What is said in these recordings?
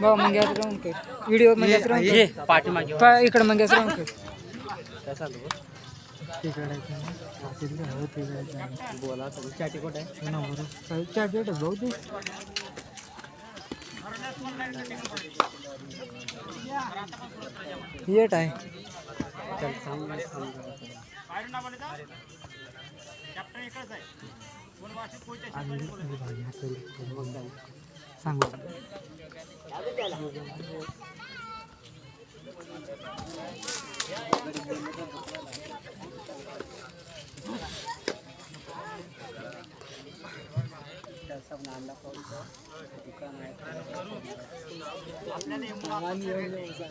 भाऊ मंग्यासराव उनके व्हिडिओ मंग्यासराव उनके। पाठी मागे पा इकडे मंग्यासराव उनके। काय चालू तिकडे हो तिकडे बोला सगळं चॅटी कोट आहे नंबर चॅटी कोट भाऊ ते येट आहे चल सांग सांग थांब थांब सांगू मंगेश बांगारे इकडे यायचं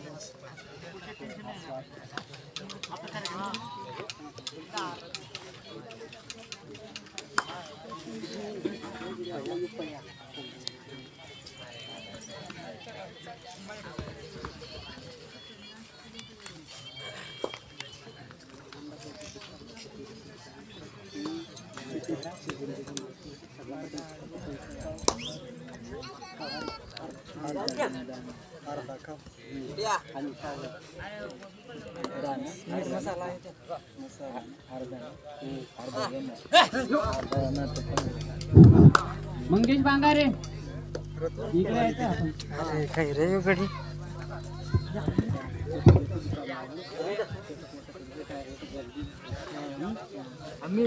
मंगेश अरे काही रे गडी आम्ही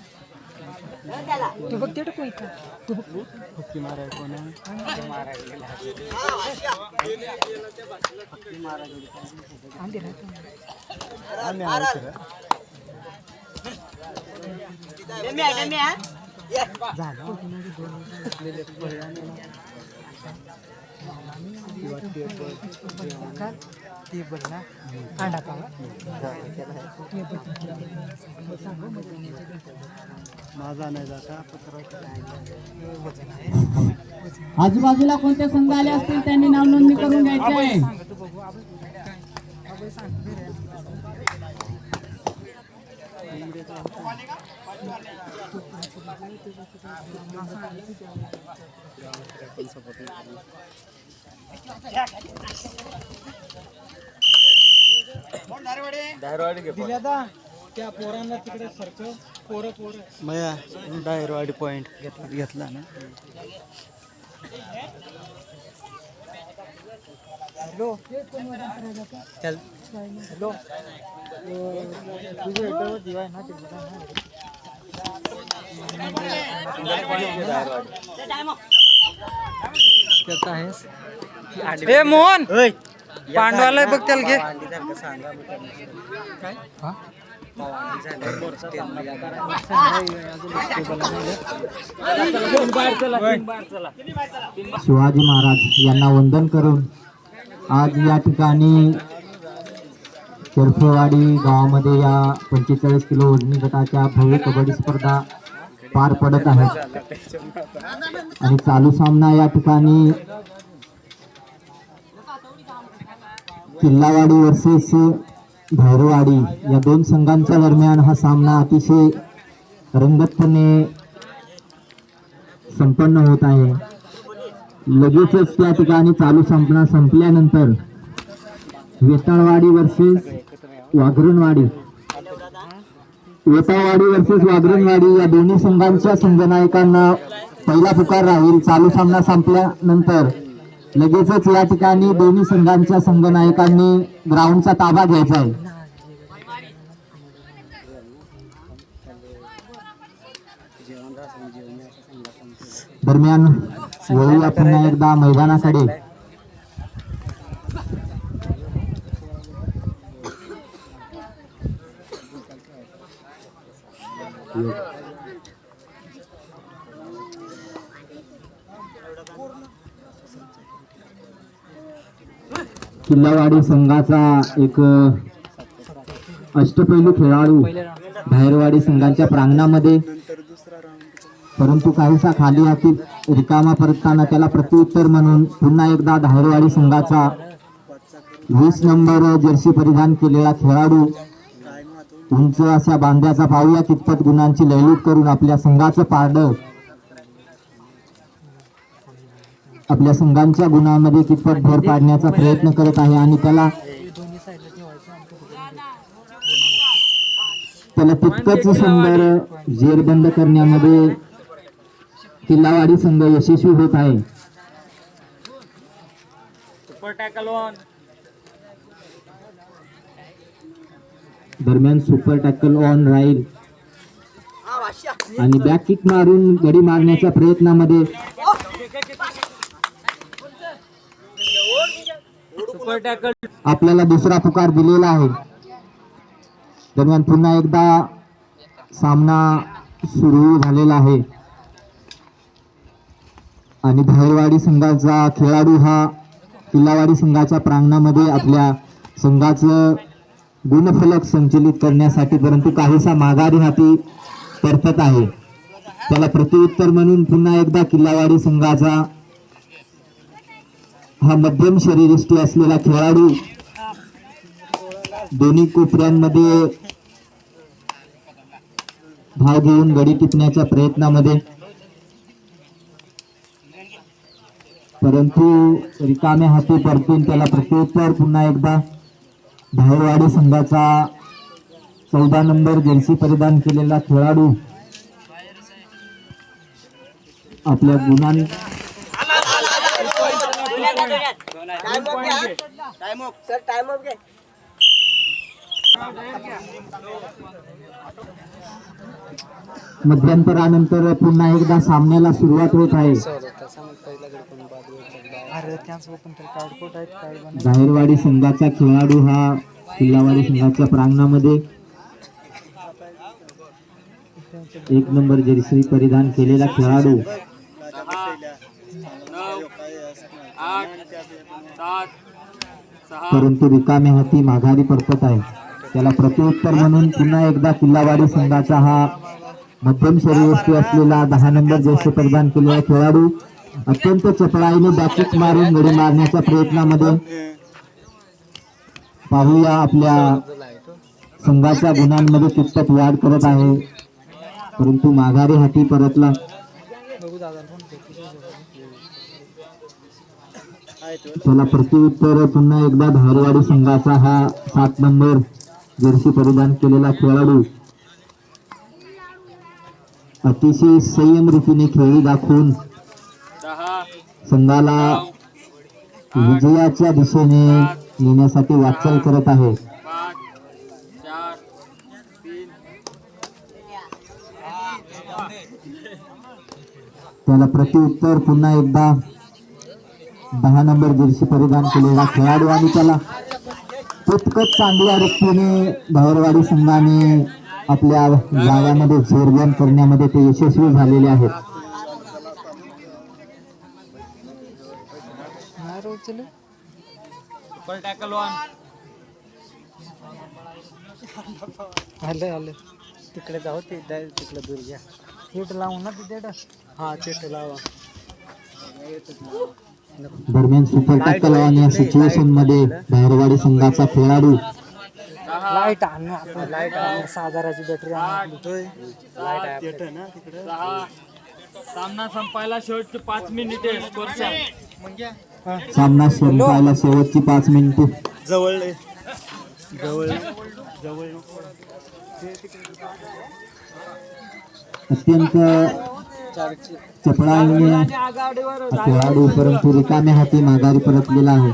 बघ ते कोण का तू बघ आंधी राहतो झालं का ते बघ ना अंडा पावा ते बघ. माझा नाही जाता आजूबाजूला कोणते संघ आले असतील त्यांनी नाव नोंदणी करून घ्यायची आहे. त्या पोरांना तिकडे सरक पोरं पोरं मया डायरवाडी पॉइंट घेतला घेतला ना. हॅलो. चल. हॅलो. तुझ्या याच्यावर दिवा आहे ना. त्यात आहेस? ए मोहन! पांडवाला बघ त्याला घे. हा? शिवाजी महाराज यांना वंदन करून आज या ठिकाणी चरफेवाडी गावामध्ये या पंचेचाळीस किलो वजनी गटाच्या भव्य कबड्डी स्पर्धा पार पडत आहेत आणि चालू सामना या ठिकाणी किल्लावाडी वर्सेस भैरवाडी या दोन संघांच्या दरम्यान हा सामना अतिशय रंगतपणे संपन्न होत आहे. लगेचच त्या ठिकाणी चालू संपना संपल्यानंतर वेताळवाडी वर्सेस वाघरणवाडी. वेताळवाडी वर्सेस वाघरणवाडी या दोन्ही संघांच्या संघनायकांना पहिला पुकार राहील. चालू सामना संपल्यानंतर लगेचच या ठिकाणी दोन्ही संघांच्या संघनायकांनी ग्राउंडचा ताबा घ्यायचा आहे. दरम्यान वळूया पुन्हा एकदा मैदानाकडे. किल्लावाडी संघाचा एक अष्टपैलू खेळाडू बाहेरवाडी संघाच्या प्रांगणामध्ये. परंतु काहीसा खाली हाती रिकामा परतताना त्याला प्रत्युत्तर म्हणून पुन्हा एकदा धायरवाडी संघाचा वीस नंबर जर्सी परिधान केलेला खेळाडू उंच अशा बांध्याचा पाहूया. कितपत गुणांची लयलूट करून आपल्या संघाचं पारडं आपल्या संघांच्या गुणांमध्ये कितपत भर पाडण्याचा प्रयत्न करत आहे आणि त्याला त्याला तितकंच सुंदर जेरबंद करण्यामध्ये किल्लावाडी संघ यशस्वी होत आहे. दरम्यान सुपर टॅकल ऑन राहील आणि बॅक किक मारून गडी मारण्याच्या प्रयत्नामध्ये आपल्याला दुसरा पुकार दिलेला आहे. दरम्यान पुन्हा एकदा सामना सुरू झालेला आहे. आणि बाहेरवाडी संघाचा खेळाडू हा किल्लावाडी संघाच्या प्रांगणामध्ये आपल्या संघाचं गुणफलक संचलित करण्यासाठी परंतु काहीसा माघारी हाती परतत आहे. त्याला प्रत्युत्तर म्हणून पुन्हा एकदा किल्लावाडी संघाचा हा मध्यम शरीरयष्टी असलेला खेळाडू दोन्ही कोपऱ्यांमध्ये भाव घेऊन गडी टिपण्याच्या प्रयत्नामध्ये. परंतु रिकाम्या हाती परतून त्याला प्रत्युत्तर पुन्हा एकदा धाववाडी संघाचा चौदा नंबर जर्सी परिधान केलेला खेळाडू आपल्या गुणां मध्यंतरानंतर पुन्हा एकदा सामन्याला सुरुवात होत आहे. जाहीरवाडी संघाचा खेळाडू हा किल्लावाडी संघाच्या प्रांगणामध्ये एक नंबर जर्सी परिधान केलेला खेळाडू. परंतु रिकामे हाती माघारी परतत आहे. त्याला प्रत्युत्तर म्हणून पुन्हा एकदा किल्लावाडी संघाचा हा मध्यम शरीरवस्ती असलेला दहा नंबर ज्येष्ठ प्रदान केलेला खेळाडू अत्यंत चपळाईने बॅकिक मारून गडी मारण्याच्या प्रयत्नामध्ये पाहूया आपल्या संघाच्या गुणांमध्ये कितपत वाढ करत आहे. परंतु माघारी हाती परतला. त्याला प्रत्युत्तर पुन्हा एकदा धारवाडी संघाचा हा सात नंबर जर्सी परिधान केलेला खेळाडू. अतिशय संयम रीतीने खेळी दाखवून संघाला विजयाच्या दिशेने नेण्यासाठी वाटचाल करत आहे. त्याला प्रत्युत्तर पुन्हा एकदा दहा नंबर जर्सी परिधान केलेला खेळाडू आणि त्याला तितकंच चांगल्या रीतीने बाहेरवाडी संघाने आपल्या गावामध्ये झेरबंद करण्यामध्ये ते यशस्वी झालेले आहेत. आलं आलं. तिकडे जाऊ ते डायरेक्ट तिकडे दूर घ्या. लावून ना तिथे हा थेट लावा. दरम्यान सुपर टॅकल या सिच्युएशनमध्ये बाहेरवाडी संघाचा खेळाडू. लाइट आणू आपण लाइट आणू सहा हजाराची बॅटरी आणू लाइट आहे आपल्याकडे. सामना संपायला शेवटचे पाच मिनिटे सामना संपायला शेवटची पाच मिनिटे जवळ जवळ जवळ. अत्यंत चपळाईने हा खेळाडू परंतु रिकाम्या हाती माघारी परतलेला आहे.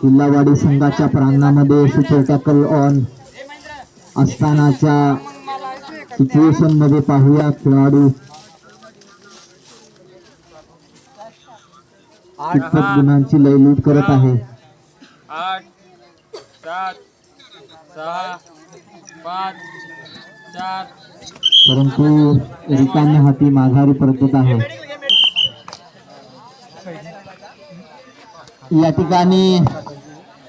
किल्लावाडी संघाच्या प्रांगणामध्ये सुपर टॅकल ऑन असतानाच्या सिच्युएशनमध्ये पाहूया खेळाडू. गुणांची लयलूट करत आहे. आठ सात सहा पाच चार. परंतु रिकाम्या हाती माघारी परतत आहे. या ठिकाणी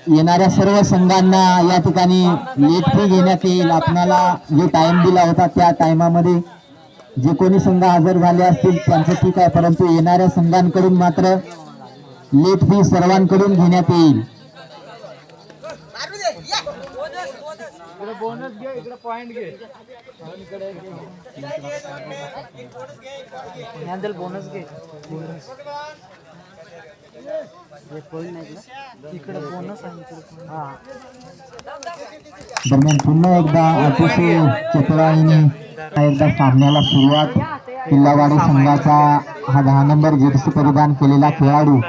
येणाऱ्या सर्व संघांना या ठिकाणी लेट फी घेण्यात येईल. आपणाला जो टाइम दिला होता त्या टायमामध्ये जे कोणी संघ हजर झाले असतील त्यांचं ठीक आहे. परंतु येणाऱ्या संघांकडून मात्र लेट फी सर्वांकडून घेण्यात येईल. बोनस घे इकडे पॉइंट घे. हँडल बोनस घे. इकडे बोनस आहे इकडे हा. दरम्यान पुन्हा एकदा अतिशय चतुराईने एकदा सामन्याला सुरुवात. किल्लावाडी संघाचा हा दहा नंबर जर्सी परिधान केलेला खेळाडू.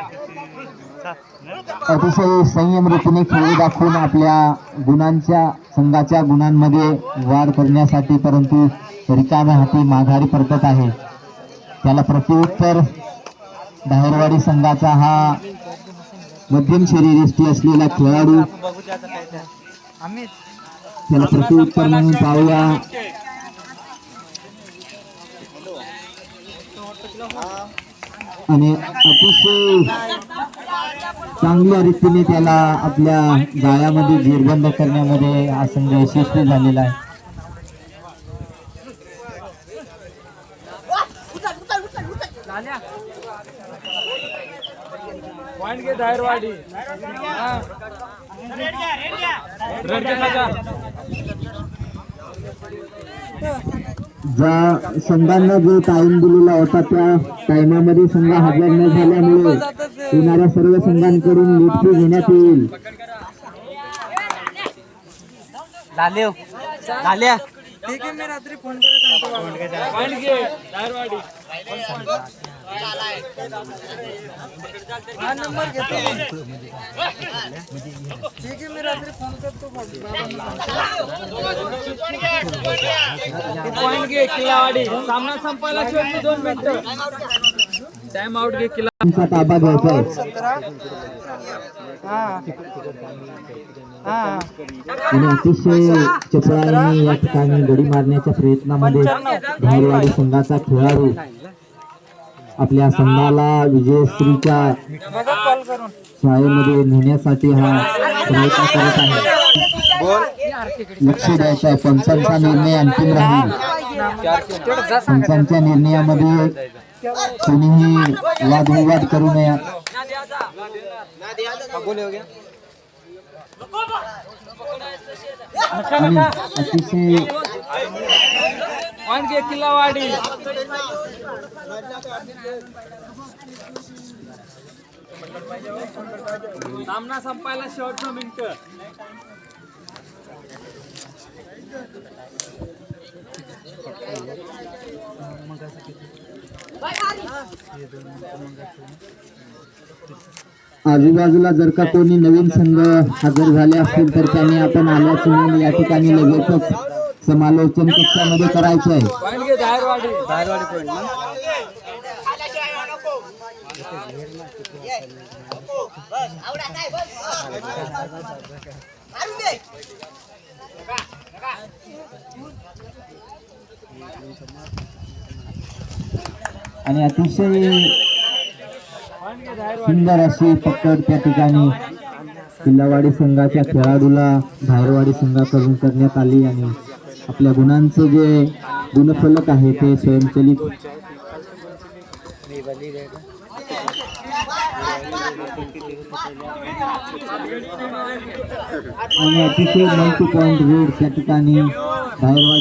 अतिशय संयम रीतीने खेळी दाखवून आपल्या गुणांच्या संघाच्या गुणांमध्ये वाढ करण्यासाठी परंतु रिकाम्या हाती माघारी परतत आहे. त्याला प्रत्युत्तर बाहेरवाडी संघाचा हा मध्यम शरीरयष्टी असलेला खेळाडू. त्याला प्रत्युत्तर म्हणून पाहूया. आणि अतिशय चांगल्या रीतीने त्याला आपल्या गाळ्यामध्ये जेरबंद करण्यामध्ये हा संघ यशस्वी झालेला आहे. ज्या संघांना जो टाइम दिलेला होता त्या टाइमामध्ये संघ हजर न झाल्यामुळे येणाऱ्या सर्व संघांकडून लिफ्टी घेण्यात येईल. लाल्या लाल्या. ठीक आहे मी रात्री फोन करत सांगतो पॉइंट घे धायरवाडी हा नंबर घेतो ठीक आहे मी रात्री फोन करतो पॉइंट घे किल्लावाडी. सामना संपायला शेवटचे दोन मिनिटं टाइम आउट घे किल्ला चा ताबा घ्यायचा आहे. आणि अतिशय चपळाने या ठिकाणी गडी मारण्याच्या प्रयत्नामध्ये धारवाडी संघाचा खेळाडू आपल्या संघाला विजयश्रीच्या शाळेमध्ये नेण्यासाठी हा प्रयत्न करत आहे. लक्ष द्यायचं आहे. पंचांचा निर्णय अंतिम राहील. पंचांच्या निर्णयामध्ये कोणीही वादविवाद करू नये. आणि अतिशय किल्लावाडी सामना संपायला शेवटचं मिनिट आजूबाजूला जर का कोणी नवीन संघ हजर झाले असतील तर त्यांनी आपण आल्याच नोंद या ठिकाणी लगेचच समालोचन कक्षामध्ये करायचं आहे पॉइंट घे धायरवाडी धारवाडी पॉईंट ना आणि अतिशय सुंदर अशी पकड त्या ठिकाणी किल्लावाडी संघाच्या खेळाडूला बाहेरवाडी संघाकडून करण्यात आली आणि आपल्या गुणांचं जे गुणफलक आहे ते स्वयंचलित आणि अतिशय मल्टी पॉईंट रोड त्या ठिकाणी बाहेरवाडी